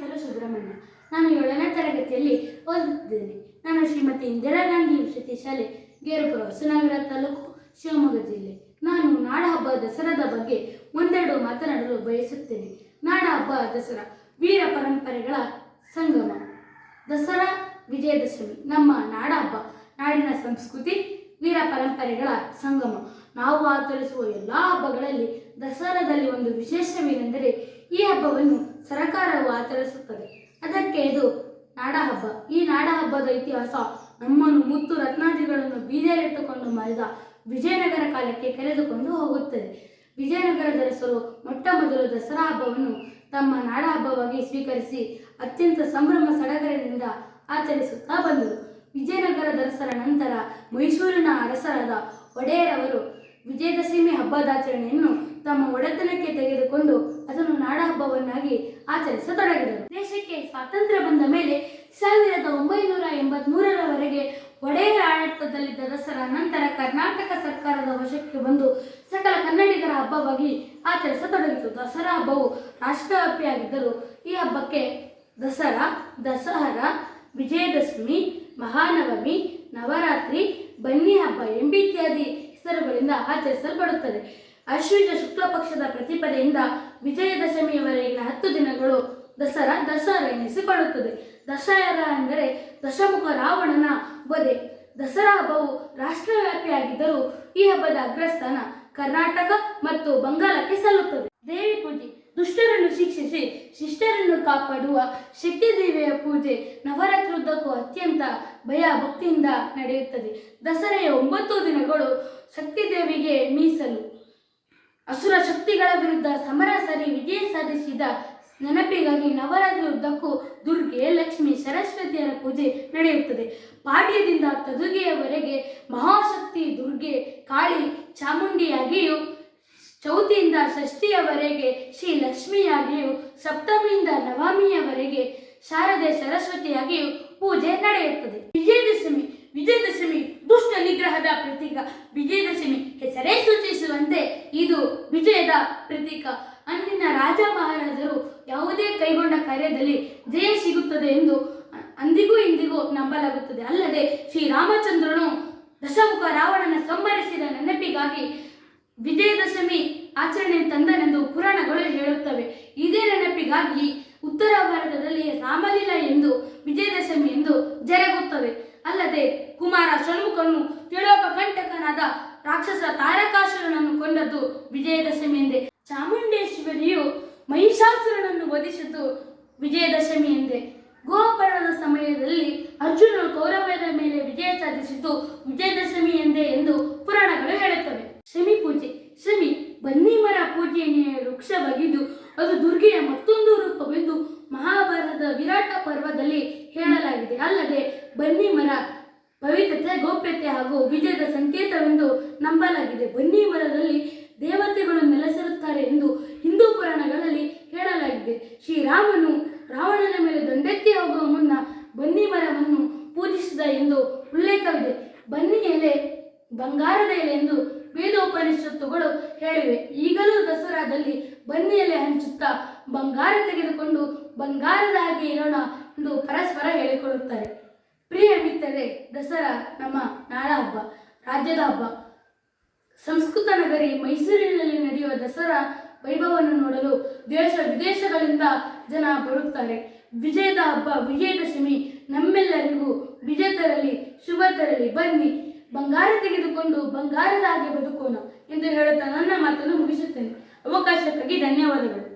ಹೆಸರು ಸುಬ್ರಹ್ಮಣ್ಯ. ನಾನು ಏಳನೇ ತರಗತಿಯಲ್ಲಿ ಓದುತ್ತಿದ್ದೇನೆ. ನಾನು ಶ್ರೀಮತಿ ಇಂದಿರಾ ಗಾಂಧಿ ವಸತಿ ಶಾಲೆ, ಗೇರುಪುರ ಹೊಸನಗರ ತಾಲೂಕು ಶಿವಮೊಗ್ಗ ಜಿಲ್ಲೆ. ನಾನು ನಾಡಹಬ್ಬ ದಸರಾದ ಬಗ್ಗೆ ಒಂದೆರಡು ಮಾತನಾಡಲು ಬಯಸುತ್ತೇನೆ. ನಾಡಹಬ್ಬ ದಸರಾ, ವೀರ ಪರಂಪರೆಗಳ ಸಂಗಮ. ದಸರಾ ವಿಜಯದಶಮಿ, ನಮ್ಮ ನಾಡಹಬ್ಬ ನಾಡಿನ ಸಂಸ್ಕೃತಿ, ವೀರ ಪರಂಪರೆಗಳ ಸಂಗಮ. ನಾವು ಆಚರಿಸುವ ಎಲ್ಲ ಹಬ್ಬಗಳಲ್ಲಿ ದಸರಾದಲ್ಲಿ ಒಂದು ವಿಶೇಷವೇನೆಂದರೆ ಈ ಹಬ್ಬವನ್ನು ಸರಕಾರವು ಆಚರಿಸುತ್ತದೆ. ಅದಕ್ಕೆ ಇದು ನಾಡಹಬ್ಬ. ಈ ನಾಡಹಬ್ಬದ ಇತಿಹಾಸ ನಮ್ಮನ್ನು ಮುತ್ತು ರತ್ನಾದಿಗಳನ್ನು ಬೀದಿಯಲ್ಲಿಟ್ಟುಕೊಂಡು ಮರೆದ ವಿಜಯನಗರ ಕಾಲಕ್ಕೆ ಕರೆದುಕೊಂಡು ಹೋಗುತ್ತದೆ. ವಿಜಯನಗರದ ಅರಸರು ಮೊಟ್ಟ ಮೊದಲು ದಸರಾ ಹಬ್ಬವನ್ನು ತಮ್ಮ ನಾಡ ಹಬ್ಬವಾಗಿ ಸ್ವೀಕರಿಸಿ ಅತ್ಯಂತ ಸಂಭ್ರಮ ಸಡಗರದಿಂದ ಆಚರಿಸುತ್ತಾ ಬಂದರು. ವಿಜಯನಗರದ ದರಸರ ನಂತರ ಮೈಸೂರಿನ ಅರಸರಾದ ಒಡೆಯರವರು ವಿಜಯದಶಮಿ ಹಬ್ಬದಾಚರಣೆಯನ್ನು ತಮ್ಮ ಒಡೆತನಕ್ಕೆ ತೆಗೆದುಕೊಂಡು ಅದನ್ನು ನಾಡಹಬ್ಬವನ್ನಾಗಿ ಆಚರಿಸತೊಡಗಿದರು. ದೇಶಕ್ಕೆ ಸ್ವಾತಂತ್ರ್ಯ ಬಂದ ಮೇಲೆ ಸಾವಿರದ ಒಂಬೈನೂರ ಎಂಬತ್ಮೂರರವರೆಗೆ ಒಡೆಯರ ಆಡಳಿತದಲ್ಲಿದ್ದ ದಸರಾ ನಂತರ ಕರ್ನಾಟಕ ಸರ್ಕಾರದ ವಶಕ್ಕೆ ಬಂದು ಸಕಲ ಕನ್ನಡಿಗರ ಹಬ್ಬವಾಗಿ ಆಚರಿಸತೊಡಗಿತು. ದಸರಾ ಹಬ್ಬವು ರಾಷ್ಟ್ರವ್ಯಾಪಿಯಾಗಿದ್ದರೂ ಈ ಹಬ್ಬಕ್ಕೆ ದಸರಾ, ದಸಹರಾ, ವಿಜಯದಶಮಿ, ಮಹಾನವಮಿ, ನವರಾತ್ರಿ, ಬನ್ನಿ ಹಬ್ಬ ಎಂಬಿತ್ಯಾದಿ ಹೆಸರುಗಳಿಂದ ಆಚರಿಸಲ್ಪಡುತ್ತದೆ. ಅಶ್ವಿನ ಶುಕ್ಲ ಪಕ್ಷದ ಪ್ರತಿಪದೆಯಿಂದ ವಿಜಯದಶಮಿಯವರೆಗಿನ ಹತ್ತು ದಿನಗಳು ದಸರಾ ದಸರಾ ಎನಿಸಿಕೊಳ್ಳುತ್ತದೆ. ದಶಹರ ಅಂದರೆ ದಶಮುಖ ರಾವಣನ ವಧೆ. ದಸರಾ ಹಬ್ಬವು ರಾಷ್ಟ್ರವ್ಯಾಪಿಯಾಗಿದ್ದರೂ ಈ ಹಬ್ಬದ ಅಗ್ರಸ್ಥಾನ ಕರ್ನಾಟಕ ಮತ್ತು ಬಂಗಾಳಕ್ಕೆ ಸಲ್ಲುತ್ತದೆ. ದೇವಿ ಪೂಜೆ. ದುಷ್ಟರನ್ನು ಶಿಕ್ಷಿಸಿ, ಶಿಷ್ಟರನ್ನು ಕಾಪಾಡುವ ಶಕ್ತಿ ದೇವಿಯ ಪೂಜೆ ನವರಾತ್ರಿಯುದ್ದಕ್ಕೂ ಅತ್ಯಂತ ಭಯ ಭಕ್ತಿಯಿಂದ ನಡೆಯುತ್ತದೆ. ದಸರೆಯ ಒಂಬತ್ತು ದಿನಗಳು ಶಕ್ತಿ ದೇವಿಗೆ ಮೀಸಲು. ಅಸುರ ಶಕ್ತಿಗಳ ವಿರುದ್ಧ ಸಮರ ಸರಿ ವಿಜಯ ಸಾಧಿಸಿದ ನೆನಪಿಗಾಗಿ ನವರಾತ್ರಿ ಉದ್ದಕ್ಕೂ ದುರ್ಗೆ, ಲಕ್ಷ್ಮಿ, ಸರಸ್ವತಿಯರ ಪೂಜೆ ನಡೆಯುತ್ತದೆ. ಪಾಡ್ಯದಿಂದ ತದುಗೆಯವರೆಗೆ ಮಹಾಶಕ್ತಿ ದುರ್ಗೆ ಕಾಳಿ ಚಾಮುಂಡಿಯಾಗಿಯೂ, ಚೌತಿಯಿಂದ ಷಷ್ಠಿಯವರೆಗೆ ಶ್ರೀ ಲಕ್ಷ್ಮಿಯಾಗಿಯೂ, ಸಪ್ತಮಿಯಿಂದ ನವಮಿಯವರೆಗೆ ಶಾರದೆ ಸರಸ್ವತಿಯಾಗಿಯೂ ಪೂಜೆ ನಡೆಯುತ್ತದೆ. ವಿಜಯದಶಮಿ ವಿಜಯದಶಮಿ, ದುಷ್ಟ ನಿಗ್ರಹದ ಪ್ರತೀಕ. ವಿಜಯದಶಮಿ ಹೆಸರೇ ಸೂಚಿಸುವಂತೆ ಇದು ವಿಜಯದ ಪ್ರತೀಕ. ಅಂದಿನ ರಾಜ ಮಹಾರಾಜರು ಯಾವುದೇ ಕೈಗೊಂಡ ಕಾರ್ಯದಲ್ಲಿ ಜಯ ಸಿಗುತ್ತದೆ ಎಂದು ಅಂದಿಗೂ ಇಂದಿಗೂ ನಂಬಲಾಗುತ್ತದೆ. ಅಲ್ಲದೆ ಶ್ರೀರಾಮಚಂದ್ರನು ದಶಮುಖ ರಾವಣನ ಸಂಹರಿಸಿದ ನೆನಪಿಗಾಗಿ ವಿಜಯದಶಮಿ ಆಚರಣೆ ತಂದನೆಂದು ಪುರಾಣಗಳು ಹೇಳುತ್ತವೆ. ಇದೇ ನೆನಪಿಗಾಗಿ ಉತ್ತರ ಭಾರತದಲ್ಲಿ ರಾಮಲೀಲಾ ವಿಜಯದಶಮಿ ಎಂದೇ. ಚಾಮುಂಡೇಶ್ವರಿಯು ಮಹಿಷಾಸುರನನ್ನು ವಧಿಸಿದ್ದು ವಿಜಯದಶಮಿ ಎಂದೇ. ಗೋಪರ್ಣದ ಸಮಯದಲ್ಲಿ ಅರ್ಜುನನು ಕೌರವರ ಮೇಲೆ ವಿಜಯ ಸಾಧಿಸಿದ್ದು ವಿಜಯದಶಮಿ ಎಂದೇ ಎಂದು ಪುರಾಣಗಳು ಹೇಳುತ್ತವೆ. ಶಮಿ ಪೂಜೆ. ಶಮಿ ಬನ್ನಿ ಮರ ಪೂಜೆಯ ವೃಕ್ಷವಾಗಿದ್ದು, ಅದು ದುರ್ಗೆಯ ಮತ್ತೊಂದು ರೂಪವೆಂದು ಮಹಾಭಾರತದ ವಿರಾಟ ಪರ್ವದಲ್ಲಿ ಹೇಳಲಾಗಿದೆ. ಅಲ್ಲದೆ ಬನ್ನಿ ಮರ ಪವಿತ್ರತೆ, ಗೋಪ್ಯತೆ ಹಾಗೂ ವಿಜಯದ ಸಂಕೇತವೆಂದು ನಂಬಲಾಗಿದೆ. ಬನ್ನಿ ಮರದಲ್ಲಿ ದೇವತೆಗಳು ನೆಲೆಸಿರುತ್ತಾರೆ ಎಂದು ಹಿಂದೂ ಪುರಾಣಗಳಲ್ಲಿ ಹೇಳಲಾಗಿದೆ. ಶ್ರೀರಾಮನು ರಾವಣನ ಮೇಲೆ ದಂಡೆತ್ತಿ ಹೋಗುವ ಮುನ್ನ ಬನ್ನಿ ಮರವನ್ನು ಪೂಜಿಸಿದ ಎಂದು ಉಲ್ಲೇಖವಿದೆ. ಬನ್ನಿ ಎಲೆ ಬಂಗಾರದ ಎಲೆ ಎಂದು ವೇದೋಪನಿಷತ್ತುಗಳು ಹೇಳಿವೆ. ಈಗಲೂ ದಸರಾದಲ್ಲಿ ಬನ್ನಿ ಎಲೆ ಹಂಚುತ್ತಾ ಬಂಗಾರ ತೆಗೆದುಕೊಂಡು ಬಂಗಾರದ ಹಾಗೆ ಇರೋಣ ಎಂದು ಪರಸ್ಪರ ಹೇಳಿಕೊಳ್ಳುತ್ತಾರೆ. ಪ್ರಿಯ ಮಿತ್ರರೇ, ದಸರಾ ನಮ್ಮ ನಾಡ ಹಬ್ಬ, ರಾಜ್ಯದ ಹಬ್ಬ. ಸಂಸ್ಕೃತ ನಗರಿ ಮೈಸೂರಿನಲ್ಲಿ ನಡೆಯುವ ದಸರಾ ವೈಭವವನ್ನು ನೋಡಲು ದೇಶ ವಿದೇಶಗಳಿಂದ ಜನ ಬರುತ್ತಾರೆ. ವಿಜಯದ ಹಬ್ಬ, ವಿಜಯದಶಮಿ ನಮ್ಮೆಲ್ಲರಿಗೂ ವಿಜಯ ತರಲಿ, ಶುಭ ತರಲಿ. ಬನ್ನಿ, ಬಂಗಾರ ತೆಗೆದುಕೊಂಡು ಬಂಗಾರದಾಗಿ ಬದುಕೋಣ ಎಂದು ಹೇಳುತ್ತಾ ನನ್ನ ಮಾತನ್ನು ಮುಗಿಸುತ್ತೇನೆ. ಅವಕಾಶಕ್ಕಾಗಿ ಧನ್ಯವಾದಗಳು.